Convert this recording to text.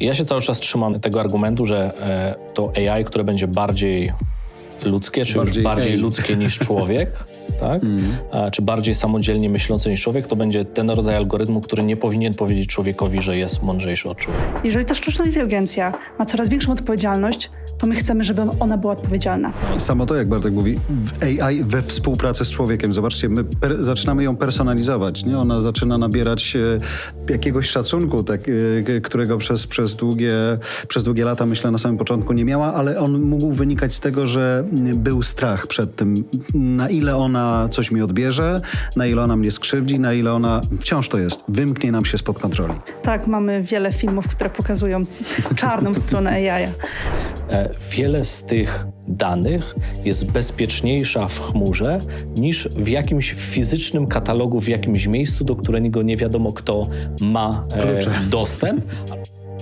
Ja się cały czas trzymam tego argumentu, że e, to AI, które będzie bardziej ludzkie, czy Bardziej już bardziej AI. ludzkie niż człowiek, tak? A, czy bardziej samodzielnie myślący niż człowiek, to będzie ten rodzaj algorytmu, który nie powinien powiedzieć człowiekowi, że jest mądrzejszy od człowieka. Jeżeli ta sztuczna inteligencja ma coraz większą odpowiedzialność, to my chcemy, żeby ona była odpowiedzialna. Samo to, jak Bartek mówi, AI we współpracy z człowiekiem. Zobaczcie, my zaczynamy ją personalizować. Nie? Ona zaczyna nabierać e, jakiegoś szacunku, tak, e, którego przez, przez, długie, przez długie lata, myślę, na samym początku nie miała, ale on mógł wynikać z tego, że był strach przed tym, na ile ona coś mi odbierze, na ile ona mnie skrzywdzi, na ile ona, wciąż to jest, wymknie nam się spod kontroli. Tak, mamy wiele filmów, które pokazują czarną stronę AI. E, Wiele z tych danych jest bezpieczniejsza w chmurze niż w jakimś fizycznym katalogu w jakimś miejscu, do którego nie wiadomo kto ma e, Klucze. dostęp.